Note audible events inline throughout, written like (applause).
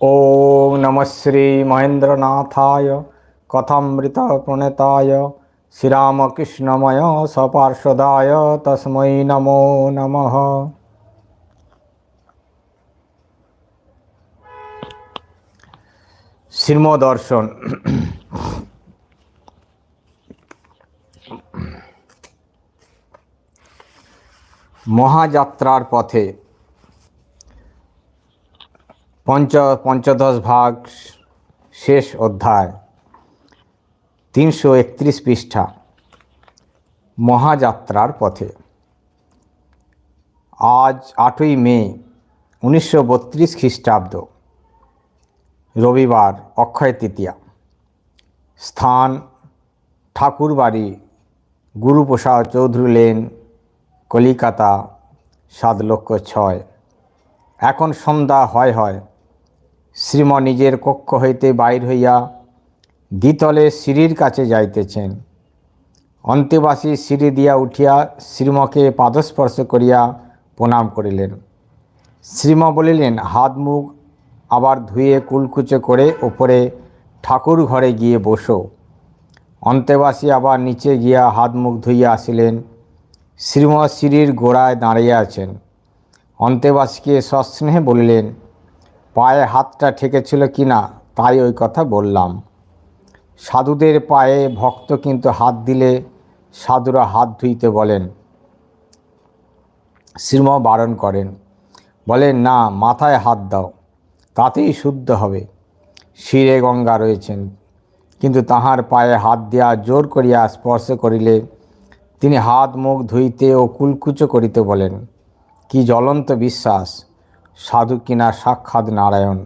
ওম নম শ্রী মহেন্দ্রনাথায় কথামৃত প্রণেতায় শ্রীরামকৃষ্ণময় সপার্শ্বদায় তস্মৈ নমো নম। শ্রীমদর্শন। মহাযাত্রার পথে পঞ্চ, পঞ্চদশ ভাগ শেষ অধ্যায়, তিনশো একত্রিশ পৃষ্ঠা, মহাযাত্রার পথে। আজ আটই মে, উনিশশো বত্রিশ খ্রিস্টাব্দ, রবিবার, অক্ষয় তৃতীয়া। স্থান, ঠাকুরবাড়ি, গুরুপ্রসাদ চৌধুরী লেন, কলিকাতা, সাত লক্ষ ছয়। এখন সন্ধ্যা, হয় হয়। শ্রীম নিজের কক্ষ হইতে বাইর হইয়া দ্বিতলে সিঁড়ির কাছে যাইতেছেন। অন্তেবাসী সিঁড়ি দিয়া উঠিয়া শ্রীমকে পাদস্পর্শ করিয়া প্রণাম করিলেন। শ্রীম বলিলেন, হাত, মুখ আবার ধুয়ে কুলকুচো করে ওপরে ঠাকুর ঘরে গিয়ে বসো অন্তেবাসী আবার নিচে গিয়া হাত, মুখ ধুইয়া আসিলেন। শ্রীম সিঁড়ির গোড়ায় দাঁড়িয়ে আছেন। অন্তেবাসীকে সস্নেহে বলিলেন পায়ে হাতটা ঠেকেছিল কি না, তাই ওই কথা বললাম। সাধুদের পায়ে ভক্ত কিন্তু হাত দিলে সাধুরা হাত ধুইতে বলেন। শ্রীম বারণ করেন, বলেন, না, মাথায় হাত দাও, তাতেই শুদ্ধ হবে। শিরে গঙ্গা রয়েছেন, কিন্তু তাহার পায়ে হাত দেওয়া জোর করিয়া স্পর্শ করিলে তিনি হাত মুখ ধুইতে ও কুলকুচো করিতে বলেন, কি জ্বলন্ত বিশ্বাস! সাধু কিনা সাক্ষাৎ নারায়ণ।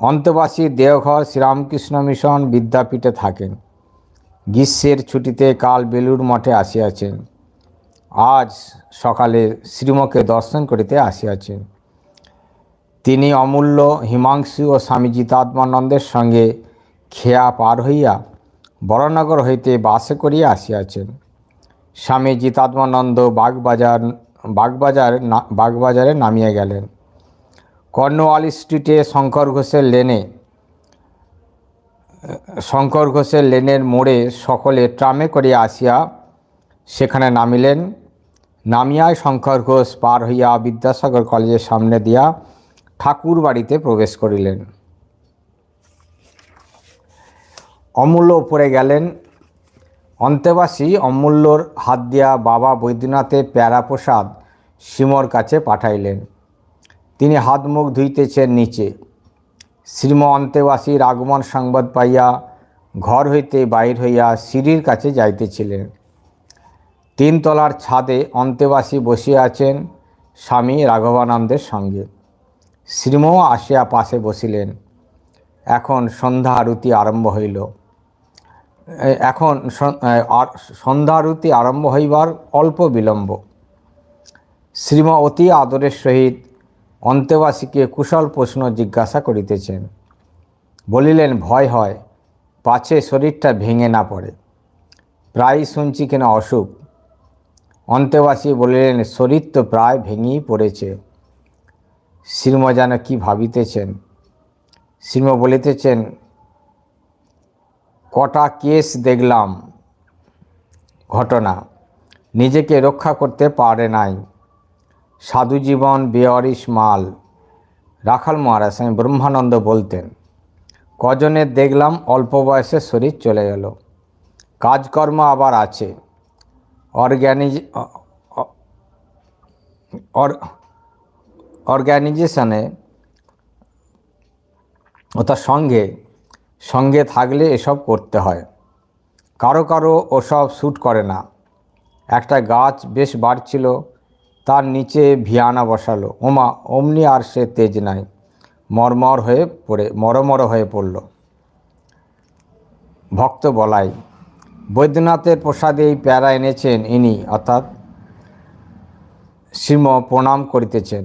অন্তবাসী দেওঘর শ্রীরামকৃষ্ণ মিশন বিদ্যাপীঠে থাকেন। গ্রীষ্মের ছুটিতে কাল বেলুর মঠে আসিয়াছেন। আজ সকালে শ্রীমকে দর্শন করিতে আসিয়াছেন। তিনি অমূল্য হিমাংশু ও স্বামী জিতাত্মানন্দের সঙ্গে খেয়া পার হইয়া বড়নগর হইতে বাসে করিয়া আসিয়াছেন। স্বামী জিতাত্মানন্দ বাগবাজার বাগবাজার বাগবাজারে নামিয়া গেলেন। কর্নওয়ালি স্ট্রিটে শঙ্কর ঘোষের লেনে, শঙ্কর ঘোষের লেনের মোড়ে সকলে ট্রামে করিয়া আসিয়া সেখানে নামিলেন। নামিয়ায় শঙ্কর ঘোষ পার হইয়া বিদ্যাসাগর কলেজের সামনে দিয়া ঠাকুর বাড়িতে প্রবেশ করিলেন। অমূল্য উপরে গেলেন। অন্তেবাসী অমূল্যর হাত দিয়া বাবা বৈদ্যনাথের প্যারা প্রসাদ শ্রীমর কাছে পাঠাইলেন। তিনি হাত মুখ ধুইতেছেন নিচে। শ্রীম অন্তেবাসীর আগমন সংবাদ পাইয়া ঘর হইতে বাইর হইয়া সিঁড়ির কাছে যাইতেছিলেন। তিনতলার ছাদে অন্তেবাসী বসিয়া আছেন স্বামী রাঘবানন্দের সঙ্গে। শ্রীমও আসিয়া পাশে বসিলেন। এখন সন্ধ্যা আরতি আরম্ভ হইল। এখন সন- এ, আর- সন্ধ্যা আরতি আরম্ভ হইবার অল্প বিলম্ব। শ্রীম অতি আদরের সহিত অন্তেবাসীকে কুশল প্রশ্ন জিজ্ঞাসা করিতেছেন। বলিলেন ভয় হয় পাছে শরীরটা ভেঙে না পড়ে। প্রায় শুনছি কেন অসুখ? অন্তেবাসী বলিলেন শরীর তো প্রায় ভেঙেই পড়েছে। শ্রীম যেন কি ভাবিতেছেন? শ্রীম বলিতেছেন কটা কেস দেখলাম, ঘটনা। নিজেকে রক্ষা করতে পারে নাই। সাধু জীবন বেয়ারিস মাল। রাখাল মহারাজ স্বামী ব্রহ্মানন্দ বলতেন কজনের দেখলাম অল্প বয়সে শরীর চলে গেল। কাজকর্ম আবার আছে। অর্গ্যানিজ অর্গ্যানাইজেশনে ও তার সঙ্গে সঙ্গে থাকলে এসব করতে হয়। কারও কারও ওসব শ্যুট করে না। একটা গাছ বেশ বাড়ছিল, তার নিচে ভিয়ানা বসালো। ওমা, অমনি আর সে তেজ নাই। মরমর হয়ে পড়ে, মরমর হয়ে পড়ল। ভক্ত বলাই, বৈদ্যনাথের প্রসাদে এই প্যারা এনেছেন ইনি, অর্থাৎ শ্রীম প্রণাম করিতেছেন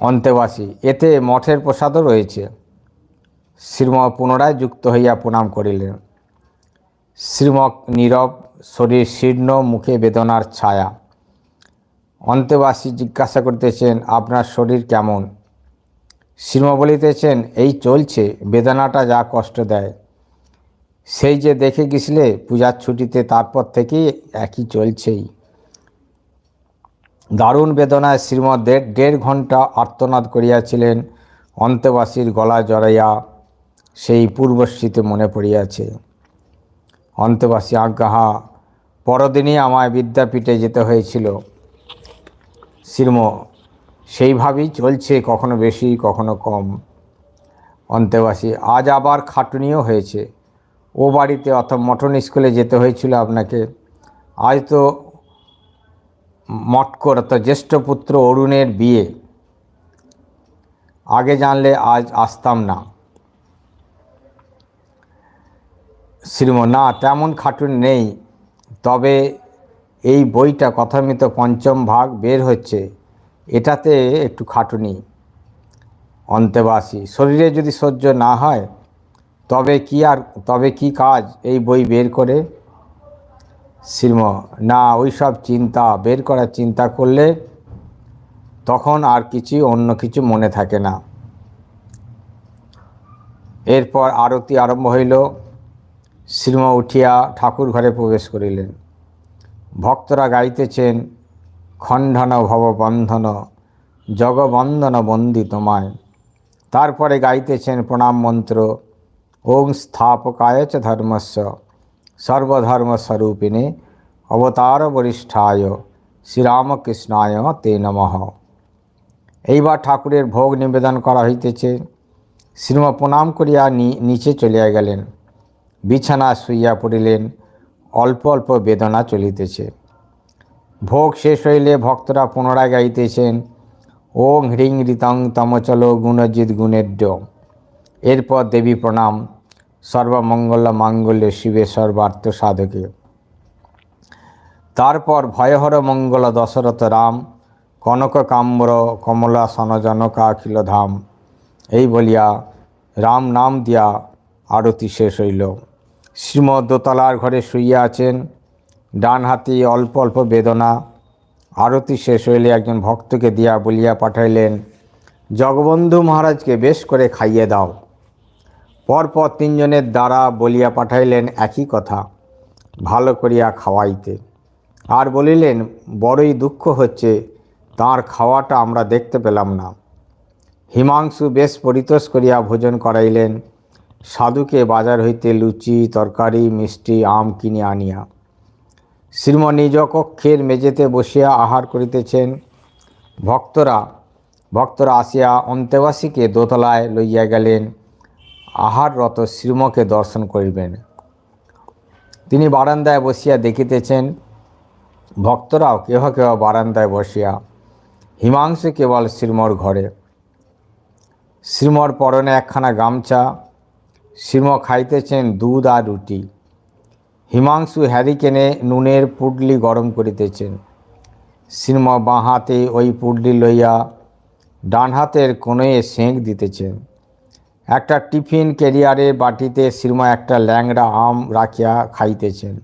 অন্তেবাসী। এতে মঠের প্রসাদও রয়েছে। শ্রীম পুনরায় যুক্ত হইয়া প্রণাম করিলেন। শ্রীমক নীরব শরীর শীর্ণ, মুখে বেদনার ছায়া। অন্তেবাসী জিজ্ঞাসা করতেছেন, আপনার শরীর কেমন? শ্রীম বলিতেছেন, এই চলছে, বেদনাটা যা কষ্ট দেয়। সেই যে দেখে গেছিলে, পূজার ছুটিতে তারপর থেকেই একই চলছেই। দারুণ বেদনায় শ্রীমৎ দেড় দেড় ঘণ্টা আর্তনাদ করিয়াছিলেন। অন্তেবাসীর গলা জড়াইয়া সেই পূর্বস্মৃতি মনে পড়িয়াছে, অন্তেবাসী আজ্ঞাহা, পরদিনই আমায় বিদ্যাপীঠে যেতে হয়েছিল। শ্রীম, সেইভাবেই চলছে, কখনো বেশি, কখনো কম। অন্তেবাসী, আজ আবার খাটুনিও হয়েছে। ও বাড়িতে অত মটন স্কুলে যেতে হয়েছিল আপনাকে। আজ তো মটকর অর্থাৎ জ্যেষ্ঠ পুত্র অরুণের বিয়ে। আগে জানলে আজ আসতাম না। শ্রীম, না, তেমন খাটুনি নেই। তবে এই বইটা কথামিত পঞ্চম ভাগ বের হচ্ছে। এটাতে একটু খাটুনি। অন্তেবাসী, শরীরে যদি সহ্য না হয়, তবে কি আর, তবে কি কাজ এই বই বের করে? শ্রীম, না ওই সব চিন্তা, বের করার চিন্তা করলে তখন আর কিছু, অন্য কিছু মনে থাকে না। এরপর আরতি আরম্ভ হইল। শ্রীম উঠিয়া ঠাকুর ঘরে প্রবেশ করিলেন। ভক্তরা গাইতেছেন, খণ্ডন ভববন্ধন জগবন্দন বন্দি তোমায়। তারপরে গাইতেছেন প্রণাম মন্ত্র, ওং স্থাপকায় ধর্মস্য, সর্বধর্মস্বরূপিণে অবতার বরিষ্ঠায়, শ্রীরামকৃষ্ণায় তে নমঃ। এইবার ঠাকুরের ভোগ নিবেদন করা হইতেছে। শ্রীম প্রণাম করিয়া নিচে চলিয়া গেলেন। বিছানা শুইয়া পড়িলেন, অল্প অল্প বেদনা চলিতেছে। ভোগ শেষ হইলে ভক্তরা পুনরায় গাইতেছেন, ওং হ্রিং ঋতং তমচল গুণজিৎ গুণেড্য এরপর দেবী প্রণাম, সর্বমঙ্গল মাঙ্গল্য শিবে সর্বার্থ সাধকে। তারপর ভয়হর মঙ্গল দশরথ রাম, কনক কাম্র কমলা সনজনকা অখিল ধাম। এই বলিয়া রাম নাম দিয়া আরতি শেষ হইল। শ্রীমদ দোতলার ঘরে শুইয়া আছেন। ডান হাতি অল্প অল্প বেদনা। আরতি শেষ হইলে একজন ভক্তকে দিয়া বলিয়া পাঠাইলেন, জগবন্ধু মহারাজকে বেশ করে খাইয়ে দাও। পরপর তিনজনের দ্বারা বলিয়া পাঠাইলেন একই কথা, ভালো করিয়া খাওয়াইতে। আর বলিলেন, বড়ই দুঃখ হচ্ছে, তার খাওয়াটা আমরা দেখতে পেলাম না। হিমাংশু বেশ পরিতোষ করিয়া ভোজন করাইলেন। সাধুকে বাজার হইতে লুচি, তরকারি, মিষ্টি, আম কিনে আনিয়া। শ্রীম নিজ কক্ষের মেঝেতে বসিয়া আহার করিতেছেন। ভক্তরা ভক্তরা আসিয়া অন্তেবাসীকে দোতলায় লইয়া গেলেন। আহাররত শ্রীমকে দর্শন করিবেন। তিনি বারান্দায় বসিয়া দেখিতেছেন, ভক্তরাও কেহ কেহ বারান্দায় বসিয়া। হিমাংশু কেবল শ্রীমর ঘরে। শ্রীমর পরনে একখানা গামছা শ্রীম খাইতেছেন দুধ আর রুটি। হিমাংশু হ্যারিকেনে নুনের পুডলি গরম করিতেছেন। শ্রীম বাঁ হাতে ওই পুডলি লইয়া ডান হাতের কোণে সেঁক দিতেছেন। একটা টিফিন ক্যারিয়ারে বাটিতে শ্রীমা একটা ল্যাংড়া আম রাখিয়া খাইতেছেন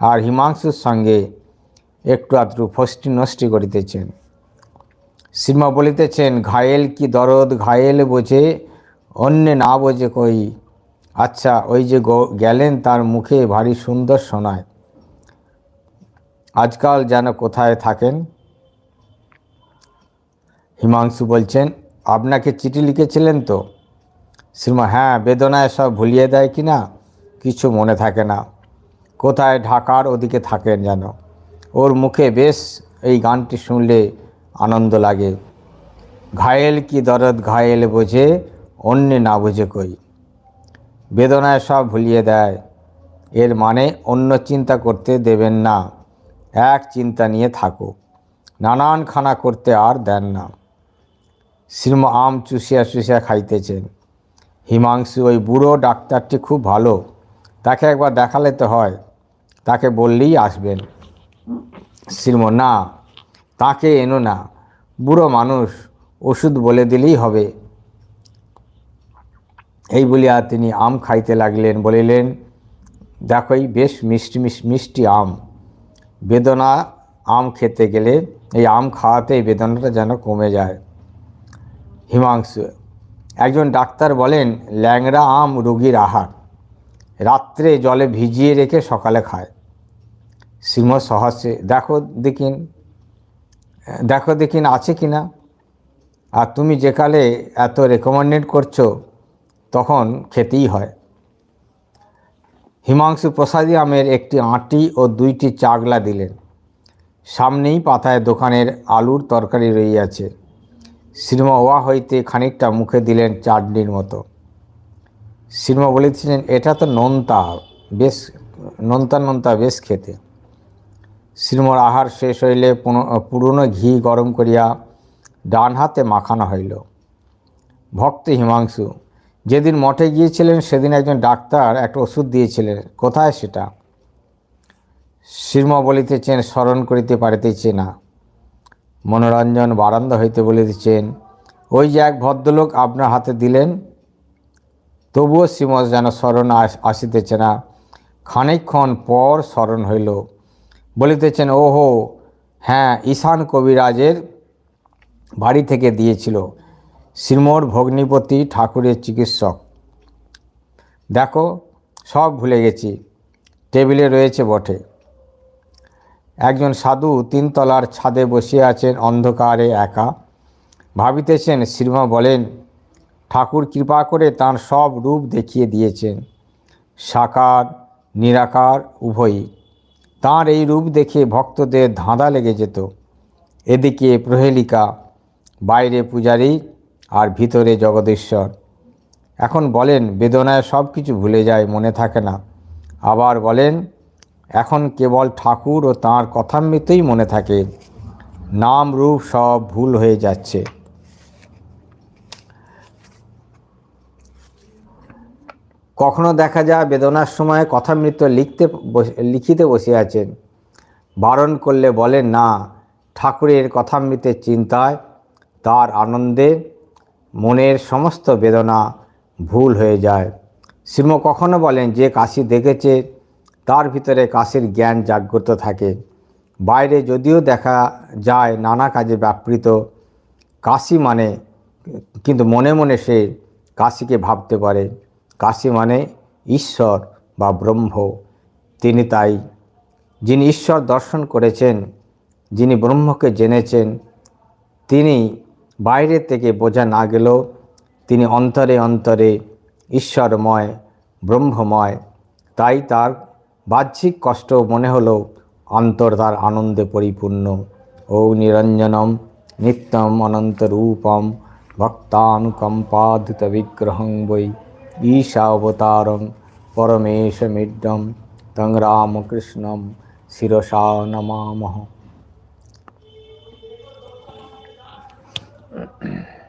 আর হিমাংশুর সঙ্গে একটু আধটু ফষ্টি নষ্টি করিতেছেন। শ্রীমা বলিতেছেন, ঘায়েল কি দরদ, ঘায়েল বোঝে, অন্য না বোঝে কই আচ্ছা ওই যে গেলেন তার মুখে ভারী সুন্দর শোনায় আজকাল যেন কোথায় থাকেন? হিমাংশু বলছেন, আপনাকে চিঠি লিখেছিলেন তো? শ্রীমা হ্যাঁ বেদনায় সব ভুলিয়ে দেয় কি না? কিছু মনে থাকে না। কোথায় ঢাকার ওদিকে থাকেন যেন? ওর মুখে বেশ এই গানটি শুনলে আনন্দ লাগে। ঘায়েল কি দরদ, ঘায়েল বোঝে, অন্যে না বোঝে কই। বেদনায় সব ভুলিয়ে দেয়। এর মানে অন্য চিন্তা করতে দেবেন না। এক চিন্তা নিয়ে থাকো নানান খানা করতে আর দেন না। শ্রীম আম চুষিয়া চুষিয়া খাইতেছেন। হিমাংশু ওই বুড়ো ডাক্তারটি খুব ভালো। তাকে একবার দেখালে তো হয়। তাকে বললেই আসবেন। শ্রীম, না, তাকে এনো না। বুড়ো মানুষ, ওষুধ বলে দিলেই হবে। এই বলিয়া তিনি আম খাইতে লাগলেন, বলিলেন, দেখোই বেশ মিষ্টি মিষ্টি আম। বেদনা আম খেতে গেলে এই আম খাওয়াতেই বেদনাটা যেন কমে যায়। হিমাংশু, একজন ডাক্তার বলেন, ল্যাংড়া আম রোগীর আহার। রাত্রে জলে ভিজিয়ে রেখে সকালে খায়। শ্রীমৎ সহস্রে, দেখো দেখিন দেখো দেখিন, আছে কি না? আর তুমি যেকালে এত রেকমেন্ডেড করছ তখন খেতেই হয়। হিমাংশু প্রসাদী আমের একটি আঁটি ও দুইটি চাগলা দিলেন। সামনেই পাতায় দোকানের আলুর তরকারি রইয়াছে। শ্রীমা ওয়া হইতে খানিকটা মুখে দিলেন চাটনির মতো। শ্রীমা বলিতেছিলেন এটা তো নোনতা, বেশ, নোনতা নোনতা, বেশ খেতে। শ্রীমর আহার শেষ হইলে পুরনো ঘি গরম করিয়া ডান হাতে মাখানো হইল। ভক্ত হিমাংশু যেদিন মঠে গিয়েছিলেন, সেদিন একজন ডাক্তার একটা ওষুধ দিয়েছিলেন। কোথায় সেটা? শ্রীমা বলিতেছেন স্মরণ করিতে পারিতেছে না। মনোরঞ্জন বারান্দা হইতে বলিতেছেন, ওই যে এক ভদ্রলোক আপনার হাতে দিলেন, তবুও শ্রীমৎ যেন স্মরণ আস- আসিতেছে না। খানিকক্ষণ পর স্মরণ হইল। বলিতেছেন, ওহো হ্যাঁ ঈশান কবিরাজের বাড়ি থেকে দিয়েছিল। শ্রীমোর ভগ্নিপতি ঠাকুরের চিকিৎসক। দেখো, সব ভুলে গেছি। টেবিলে রয়েছে বটে। একজন সাধু তিনতলার ছাদে বসিয়া আছেন, অন্ধকারে একা। ভাবিতেছেন, শ্রীমা বলেন, ঠাকুর কৃপা করে তার সব রূপ দেখিয়ে দিয়েছেন। সাকার, নিরাকার, উভয়ই। তাঁর এই রূপ দেখে ভক্তদের ধাঁধা লেগে যেত। এদিকে প্রহেলিকা, বাইরে পূজারী আর ভিতরে জগদীশ্বর। এখন বলেন, বেদনায় সব কিছু ভুলে যায়, মনে থাকে না। আবার বলেন, এখন কেবল ঠাকুর ও তাঁর কথামৃতই মনে থাকে। নাম রূপ সব ভুল হয়ে যাচ্ছে। কখনো দেখা যায়, বেদনার সময় কথামৃত লিখতে লিখিতে বসে আছেন। বারণ করলে বলেন, না, ঠাকুরের কথামৃতের চিন্তায় তার আনন্দে মনের সমস্ত বেদনা ভুল হয়ে যায়। শ্রীম কখনো বলেন, যে কাশি দেখেছে, তার ভিতরে কাশির জ্ঞান জাগ্রত থাকে। বাইরে যদিও দেখা যায় নানা কাজে ব্যাপৃত। কাশি মানে কিন্তু মনে মনে সে কাশিকে ভাবতে পারে। কাশি মানে ঈশ্বর বা ব্রহ্ম। তিনি তাই। যিনি ঈশ্বর দর্শন করেছেন, যিনি ব্রহ্মকে জেনেছেন, তিনি বাইরে থেকে বোঝা না গেলেও তিনি অন্তরে অন্তরে ঈশ্বরময়, ব্রহ্মময়। তাই তার বাহ্যিক কষ্ট মনে হলো অন্তর তার আনন্দে পরিপূর্ণ। ও নিরঞ্জনম নিত্যম অনন্তরূপম ভক্তানুকম্পাদিত বিগ্রহং বৈ ঈশাবতারং পরমেশমিড্যম তং রামকৃষ্ণম শিরসা নমামহ Gracias. (clears throat)